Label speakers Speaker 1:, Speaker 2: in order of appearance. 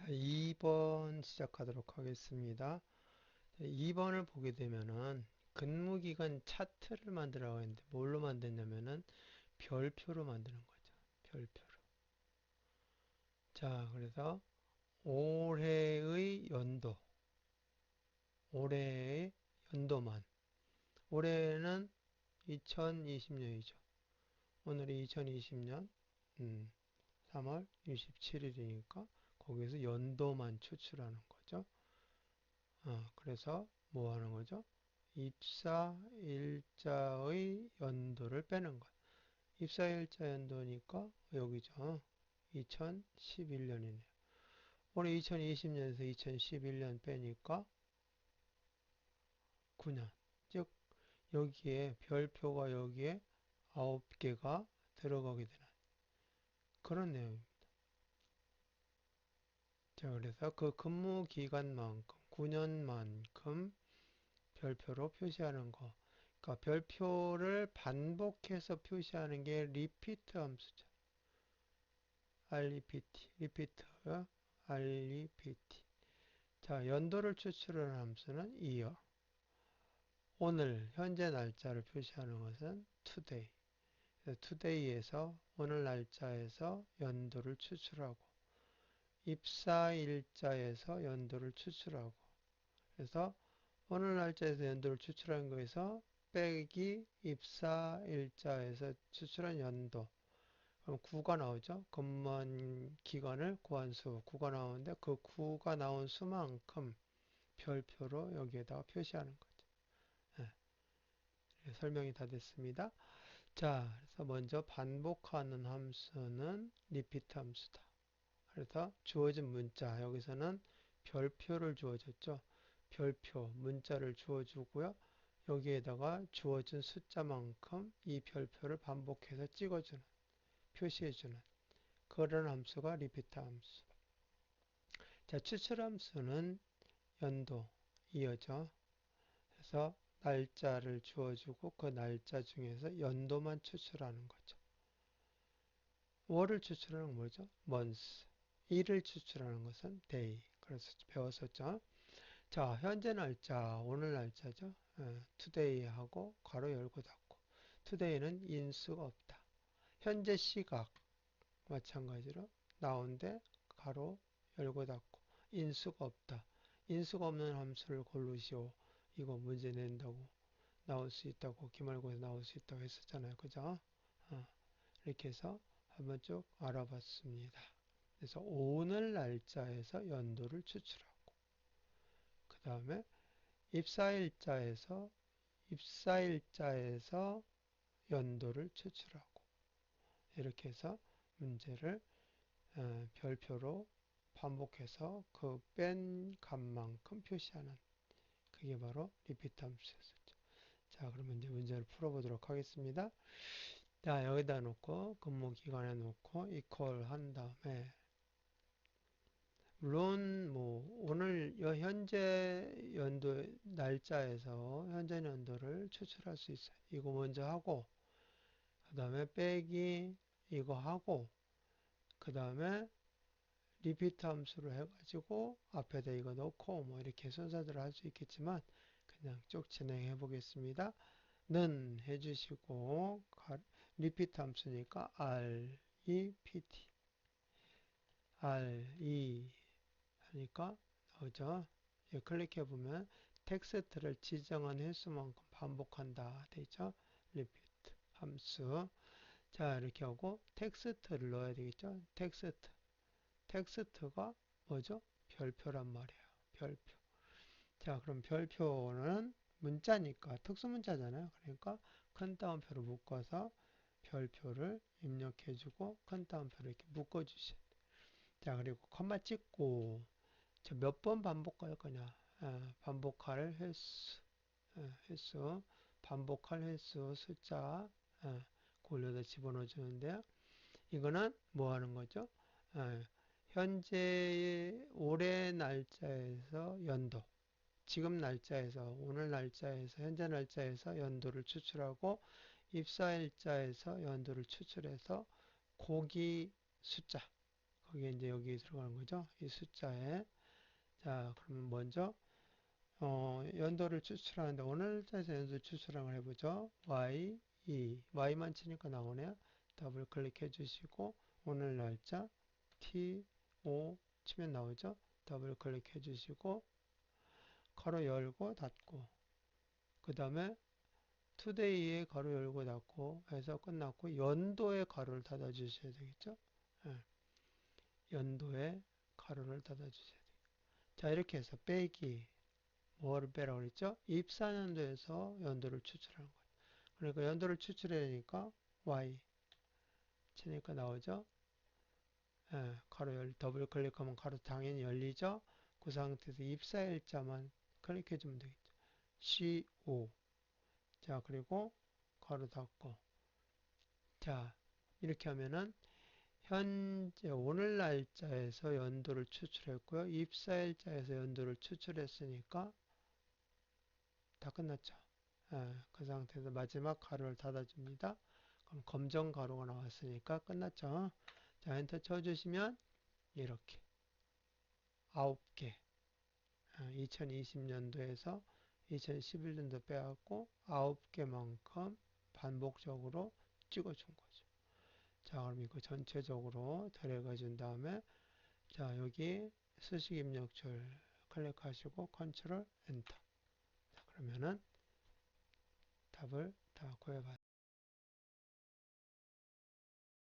Speaker 1: 자, 2번 시작하도록 하겠습니다. 2번을 보게 되면은 근무기간 차트를 만들라고 했는데 뭘로 만드냐면은 별표로 만드는 거죠. 별표로. 자, 그래서 올해의 연도. 올해의 연도만. 올해는 2020년이죠. 오늘이 2020년 음, 3월 27일이니까 거기서 연도만 추출하는 거죠. 어, 그래서 뭐 하는 거죠? 입사 일자의 연도를 빼는 것. 입사 일자 연도니까 여기죠. 2011년이네요. 올해 2020년에서 2011년 빼니까 9년. 즉 여기에 별표가 여기에 9개가 들어가게 되는 그런 내용입니다. 자, 그래서 그 근무 기간만큼, 9년만큼 별표로 표시하는 거. 그러니까 별표를 반복해서 표시하는 게 리피트 함수죠. REPT, 리피트, REPT. 자, 연도를 추출하는 함수는 year. 오늘, 현재 날짜를 표시하는 것은 today. today에서, 오늘 날짜에서 연도를 추출하고, 입사일자에서 연도를 추출하고 그래서 어느 날짜에서 연도를 추출한 거에서 빼기 입사일자에서 추출한 연도 그럼 9가 나오죠. 근무한 기간을 구한 수 9가 나오는데 그 9가 나온 수만큼 별표로 여기에다가 표시하는 거죠. 네. 설명이 다 됐습니다. 자, 그래서 먼저 반복하는 함수는 리피트 함수다. 그래서 주어진 문자 여기서는 별표를 주어졌죠. 별표 문자를 주어주고요. 여기에다가 주어진 숫자만큼 이 별표를 반복해서 찍어주는 표시해주는 그런 함수가 리피트 함수. 자 추출 함수는 연도 이어져. 그래서 날짜를 주어주고 그 날짜 중에서 연도만 추출하는 거죠. 월을 추출하는 건 뭐죠? months. 일을 추출하는 것은 day. 그래서 배웠었죠. 자, 현재 날짜, 오늘 날짜죠. 예, today 하고 괄호 열고 닫고. today는 인수가 없다. 현재 시각 마찬가지로 나온데 가로 열고 닫고 인수가 없다. 인수가 없는 함수를 고르시오. 이거 문제 낸다고 나올 수 있다고 기말고에서 나올 수 있다고 했었잖아요. 그죠? 어, 이렇게 해서 한번 쭉 알아봤습니다. 그래서 오늘 날짜에서 연도를 추출하고 그 다음에 입사일자에서 입사일자에서 연도를 추출하고 이렇게 해서 문제를 어, 별표로 반복해서 그 뺀 값만큼 표시하는 그게 바로 리피트 함수였었죠. 자, 그러면 이제 문제를 풀어보도록 하겠습니다. 자, 여기다 놓고 근무 기간에 놓고 이퀄 한 다음에 물론 뭐 오늘 현재 연도 날짜에서 현재 연도를 추출할 수 있어요. 이거 먼저 하고 그 다음에 빼기 이거 하고 그 다음에 리피트 함수를 해가지고 앞에다 이거 넣고 뭐 이렇게 순서대로 할 수 있겠지만 그냥 쭉 진행해 보겠습니다. 는 해주시고 리피트 함수니까 R, E, P, T R, E, 하니까 나오죠. 예, 클릭해 보면 텍스트를 지정한 횟수만큼 반복한다 되죠. 리피트 함수. 자 이렇게 하고 텍스트를 넣어야 되겠죠. 텍스트. 텍스트가 뭐죠? 별표란 말이에요. 별표. 자 그럼 별표는 문자니까 특수문자잖아요. 그러니까 큰 따옴표로 묶어서 별표를 입력해주고 큰 따옴표를 이렇게 돼요. 자 그리고 컴마 찍고 몇 번 반복할 거냐? 아, 반복할 횟수, 아, 횟수, 반복할 횟수 숫자 아, 골려다 집어넣어 주는데요. 이거는 뭐 하는 거죠? 현재 올해 날짜에서 연도, 지금 날짜에서 오늘 날짜에서 현재 날짜에서 연도를 추출하고 입사일자에서 연도를 추출해서 고기 숫자 거기에 이제 여기 들어가는 거죠. 이 숫자에. 자, 그러면 먼저, 어, 연도를 추출하는데, 오늘 날짜에서 연도 추출을 해보죠. Y, E. Y만 치니까 나오네요. 더블 클릭해 주시고, 오늘 날짜, T, O 치면 나오죠. 더블 클릭해 주시고, 가로 열고 닫고, 그 다음에 today에 가로 열고 닫고 해서 끝났고, 연도에 가로를 닫아 주셔야 되겠죠. 예. 연도에 가로를 닫아 돼요. 자, 이렇게 해서 빼기, 뭐를 빼라고 그랬죠? 입사연도에서 연도를 추출하는 거예요. 그러니까 연도를 추출해야 되니까 y 치니까 나오죠? 예, 가로 열, 더블 클릭하면 가로 당연히 열리죠? 그 상태에서 입사일자만 클릭해 주면 되겠죠. CO. 자, 그리고 가로 닫고. 자, 이렇게 하면은 현재 오늘 날짜에서 연도를 추출했고요. 입사일자에서 연도를 추출했으니까 다 끝났죠. 예, 그 상태에서 마지막 가로를 닫아줍니다. 그럼 검정 가로가 나왔으니까 끝났죠. 자, 엔터 쳐주시면 이렇게 9개 2020년도에서 2011년도 빼갖고 9개만큼 반복적으로 찍어준 거죠. 자, 그럼 이거 전체적으로 데려가 준 다음에 자, 여기 수식 입력줄 클릭하시고 컨트롤 엔터. 자, 그러면은 답을 다 구해봤습니다.